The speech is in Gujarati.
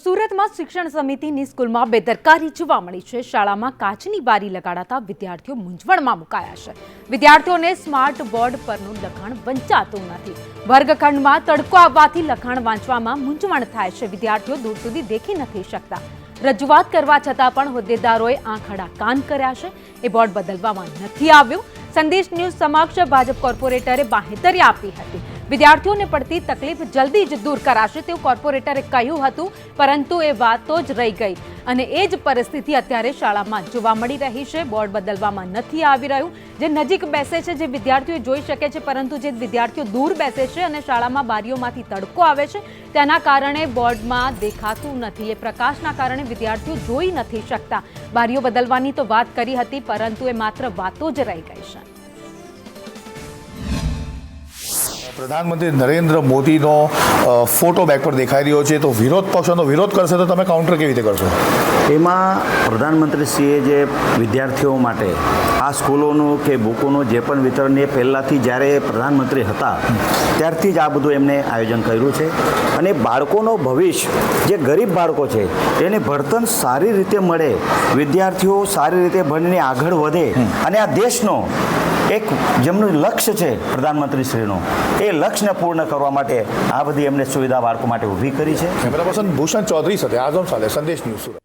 સુરતમાં શિક્ષણ સમિતિની સ્કૂલમાં બેદરકારી જોવા મળી છે. શાળામાં કાચની બારી લગાડાતા વિદ્યાર્થીઓ મૂંઝવણમાં મુકાયા છે. વિદ્યાર્થીઓને સ્માર્ટ બોર્ડ પરનું લખાણ વંચાતું નથી. વર્ગખંડમાં તડકો આવવાથી લખાણ વાંચવામાં મૂંઝવણ થાય છે. વિદ્યાર્થીઓ દૂર સુધી દેખી નથી શકતા. રજૂઆત કરવા છતાં પણ હોદ્દેદારોએ આંખડા કાન કર્યા છે. એ બોર્ડ બદલવામાં નથી આવ્યું. સંદેશ ન્યૂઝ સમક્ષ ભાજપ કોર્પોરેટરે બાહેતરી આપી હતી. વિદ્યાર્થીઓને પડતી તકલીફ જલ્દી જ દૂર કરાશે તેવું કોર્પોરેટરે કહ્યું હતું, પરંતુ એ વાતો જ રહી ગઈ. અને એ જ પરિસ્થિતિ અત્યારે શાળામાં જોવા મળી રહી છે. બોર્ડ બદલવામાં નથી આવી રહ્યું. જે નજીક બેસે છે, જે વિદ્યાર્થીઓ જોઈ શકે છે, પરંતુ જે વિદ્યાર્થીઓ દૂર બેસે છે અને શાળામાં બારીઓમાંથી તડકો આવે છે, તેના કારણે બોર્ડમાં દેખાતું નથી. એ પ્રકાશના કારણે વિદ્યાર્થીઓ જોઈ નથી શકતા. બારીઓ બદલવાની તો વાત કરી હતી, પરંતુ એ માત્ર વાતો જ રહી ગઈ છે. પ્રધાનમંત્રી નરેન્દ્ર મોદીનો ફોટો બેક પર દેખાઈ રહ્યો છે. તો વિરોધ પક્ષોનો વિરોધ કરશે તો તમે કાઉન્ટર કેવી રીતે કરશો? એમાં પ્રધાનમંત્રીશ્રીએ જે વિદ્યાર્થીઓ માટે આ સ્કૂલોનું કે બુકોનું જે પણ વિતરણ એ પહેલાંથી જ્યારે પ્રધાનમંત્રી હતા ત્યારથી જ આ બધું એમને આયોજન કર્યું છે. અને બાળકોનો ભવિષ્ય જે ગરીબ બાળકો છે એને ભણતર સારી રીતે મળે વિદ્યાર્થીઓ સારી રીતે ભણીને આગળ વધે અને આ દેશનો એક જેમનું લક્ષ્ય છે પ્રધાનમંત્રીશ્રીનું, એ લક્ષ્યને પૂર્ણ કરવા માટે આ બધી એમને સુવિધા બાળકો માટે ઊભી કરી છે. કેમેરા પર્સન ભૂષણ ચૌધરી સાથે, આઝમ સાથે, સંદેશ ન્યૂઝ